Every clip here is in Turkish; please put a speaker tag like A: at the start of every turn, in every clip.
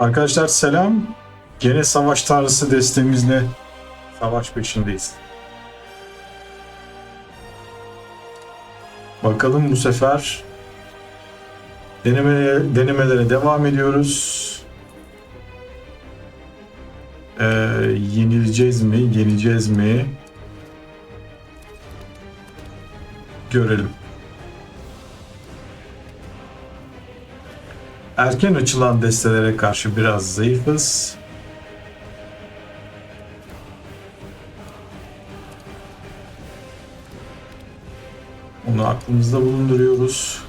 A: Arkadaşlar selam. Gene savaş tanrısı destemizle savaş peşindeyiz. Bakalım bu sefer denemelere, denemelere devam ediyoruz. Ee, yenileceğiz mi, yeneceğiz mi? Görelim. Erken açılan destelere karşı biraz zayıfız. Onu aklımızda bulunduruyoruz.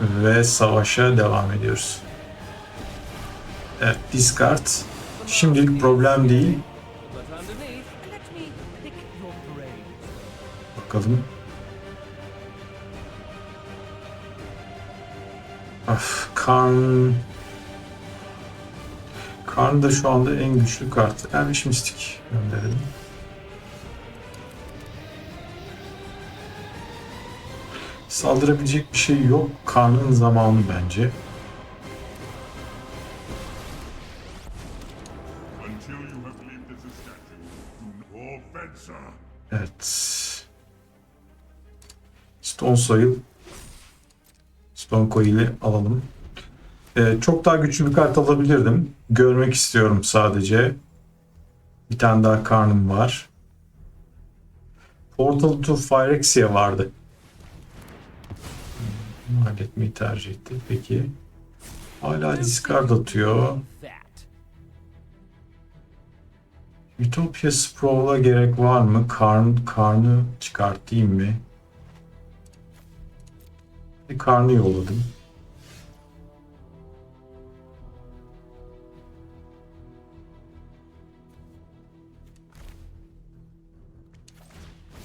A: Ve savaşa devam ediyoruz. Evet, discard. Şimdilik problem değil. Bakalım. Of, Karn... Karn da şu anda en güçlü kart. Ermiş Mistik gönderelim. Saldırabilecek bir şey yok. Karnın zamanı bence. Evet. Stone Soil. Stone Coil'i alalım. Ee, çok daha güçlü bir kart alabilirdim. Görmek istiyorum sadece. Bir tane daha karnım var. Portal to Phyrexia vardı. Hmm, Halletmeyi tercih etti. Peki. Hala discard atıyor. Utopia Sprawl'a gerek var mı? Karn, karnı çıkartayım mı? Bir karnı yolladım.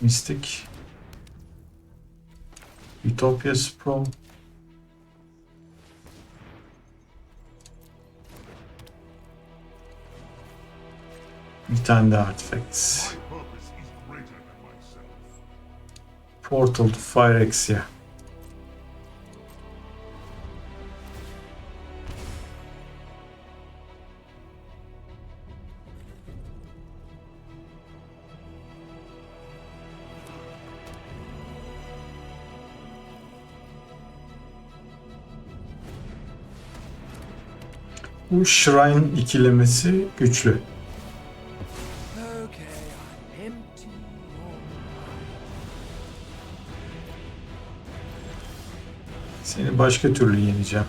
A: Mystic. Utopia Sprawl. Bir tane daha artifact. Portal to Phyrexia. Bu Shrine ikilemesi güçlü. Seni başka türlü yeneceğim.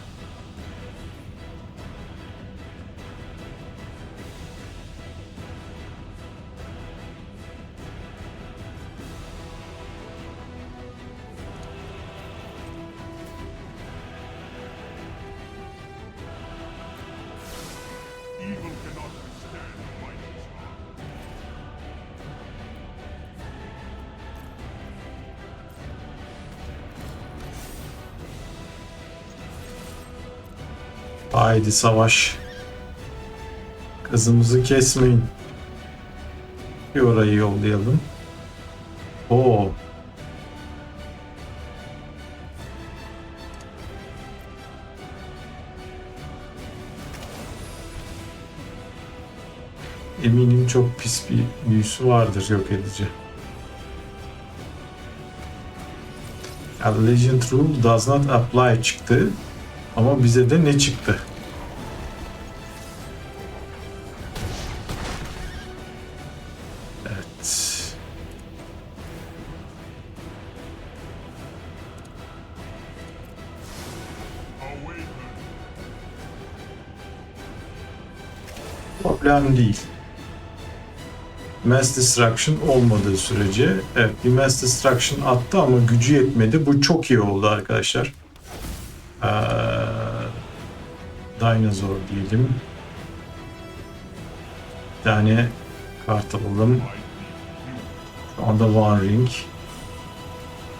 A: Haydi savaş. Kızımızı kesmeyin. Bir orayı yollayalım. Oo. Eminim çok pis bir büyüsü vardır yok edici. Ya Legend Rule does not apply çıktı. Ama bize de ne çıktı? Evet. Problem değil. Mass Destruction olmadığı sürece evet bir Mass Destruction attı ama gücü yetmedi. Bu çok iyi oldu arkadaşlar. Ee, Dinozor diyelim. Bir tane kart alalım. Şu anda One Ring.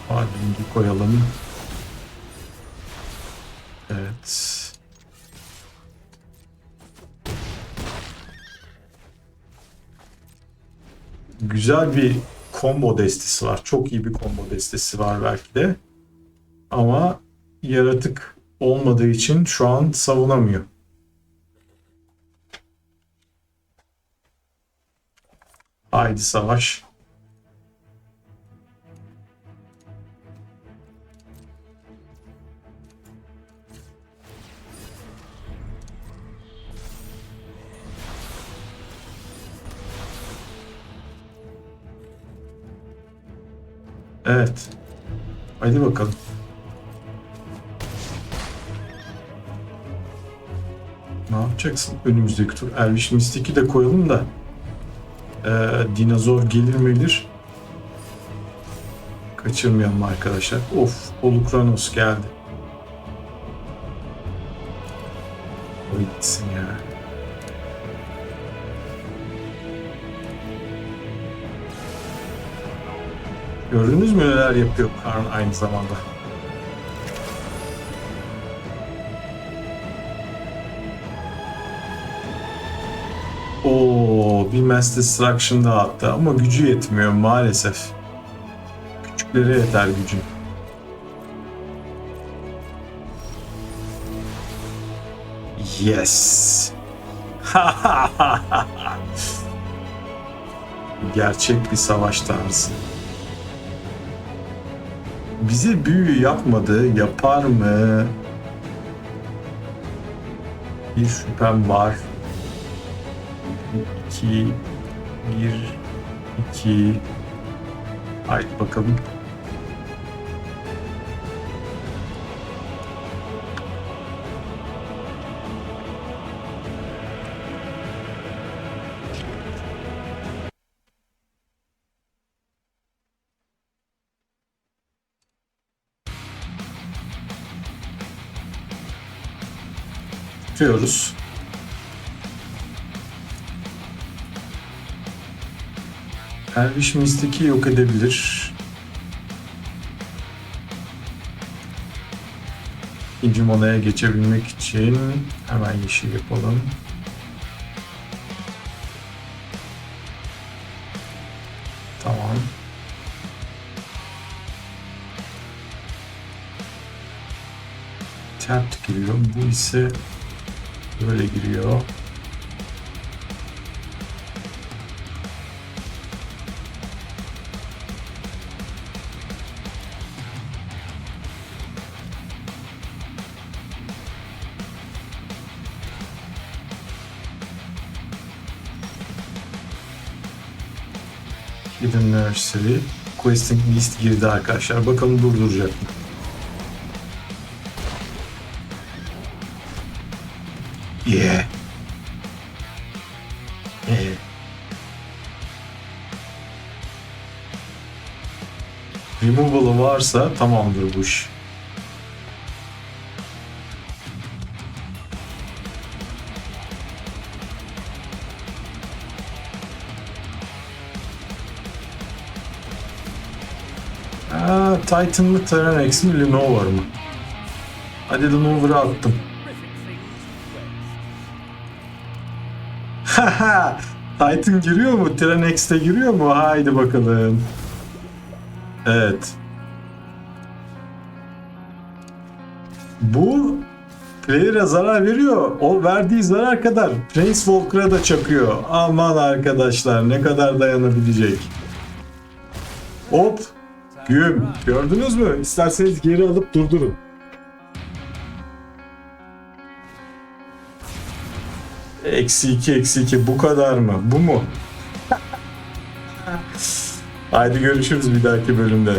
A: One Ring'i koyalım. Evet. güzel bir combo destesi var. Çok iyi bir combo destesi var belki de. Ama yaratık olmadığı için şu an savunamıyor. Haydi savaş. Evet. Hadi bakalım. Ne yapacaksın önümüzdeki tur? Elvish Mystic'i de koyalım da. Ee, dinozor gelir midir? Kaçırmayalım arkadaşlar. Of, Holukranos geldi. O gitsin ya. Gördünüz mü neler yapıyor Karn aynı zamanda? Bir Mass Destruction daha attı ama gücü yetmiyor maalesef. Küçüklere yeter gücün. Yes. Gerçek bir savaş tarzı. Bize büyü yapmadı, yapar mı? Bir şüphem var. 2 1 2 Haydi bakalım. Tutuyoruz. Elvish Mystic'i yok edebilir. İkinci monaya geçebilmek için hemen yeşil yapalım. Tamam. Tap giriyor. Bu ise böyle giriyor. Hidden Nursery. Questing list girdi arkadaşlar. Bakalım durduracak mı? Yeah. Yeah. Removal'ı varsa tamamdır bu iş. Aa, Titan mı Tyrannex mi Lenovo mı? Hadi Lenovo'yu attım. Haha, Titan giriyor mu? Tyrannex'te giriyor mu? Haydi bakalım. Evet. Bu player'a zarar veriyor. O verdiği zarar kadar Prince Walker'a da çakıyor. Aman arkadaşlar ne kadar dayanabilecek. Hop. Güm. Gördünüz mü? İsterseniz geri alıp durdurun. Eksi 2 eksi 2 bu kadar mı? Bu mu? Haydi görüşürüz bir dahaki bölümde.